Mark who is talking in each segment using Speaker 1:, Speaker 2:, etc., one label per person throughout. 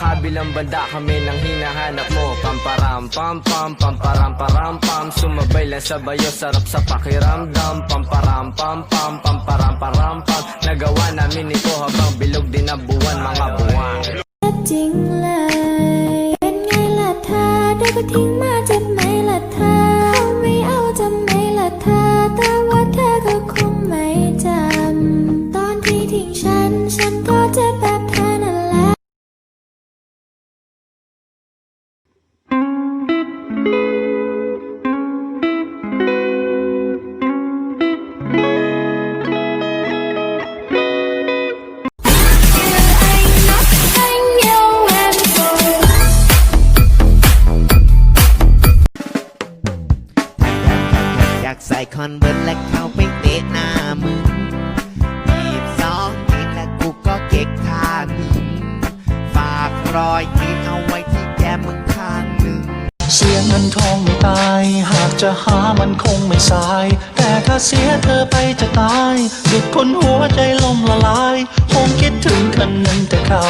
Speaker 1: kabilang banda kami nang hinahanap mo. Pamparam pam pam pamparam param pam. Sumabay lang sa bayo sarap sa pakiramdam. Pamparam pam pam pamparam param pam. Nagawa namin ito habang bilog
Speaker 2: อนเวิ
Speaker 3: ร์ตและเข้าไปเตะหน้ามึงยีบสองนิดและกูก็เก๊กทางหนึ่งฝากรอยยิ้มเอาไว้ที่แก้มมึงข้างหนึ่ง
Speaker 4: เสียเงินทองไม่ตาย หากจะหามันคงไม่สาย แต่ถ้าเสียเธอไปจะตายดุดคนหัวใจลมละลาย คงคิดถึงกันนั้นแต่เขา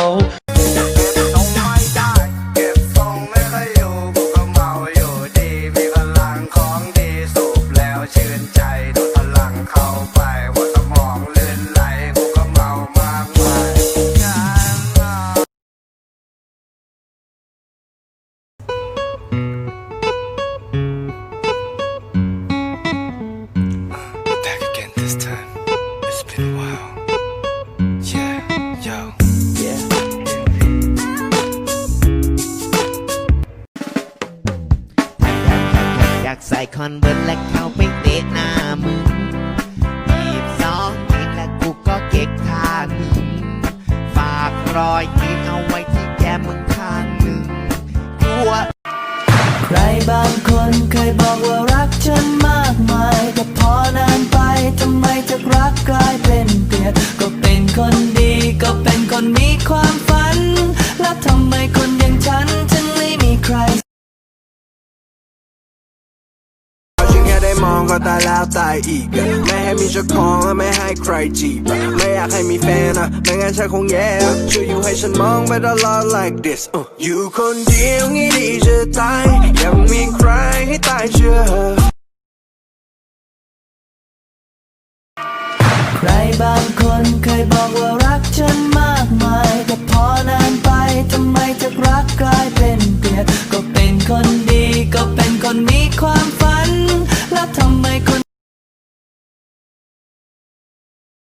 Speaker 5: ใส่
Speaker 3: คอนเวิร์ตและเข้าไปเตะหน้ามึงยีบสองนิดและกูก็เก๊กทางหนึ่งฝากรอยยิ้มเอาไว้ที่แก้มมึงข้างหนึ่งกลัว
Speaker 6: ใครบางคนเคยบอกว่ารักฉันมากมาย แต่พอนานไปทำไมจากรักกลายเป็นเกลียดก็เป็นคนดีก็เป็นคนมีความฝัน อง
Speaker 5: ก็ตายแล้วตายอีกไม่ให้มีเจ้าของและไม่ให้ใครจีบไม่อยากให้มีแฟนอะไม่งั้นฉันคงแย่ช่วยอยู่ให้ฉันมองไปตลอด like this อยู่คนเดียวงี้ดีจะตายยังมีใครให้ตายเชื่อ
Speaker 6: ใครบางคนเคยบอกว่ารักฉันมากมายแต่พอนานไปทำไมจากรักกลายเป็นเกลียดก็เป็นคนดีก็เป็นคนมีความฝันับทำไมคน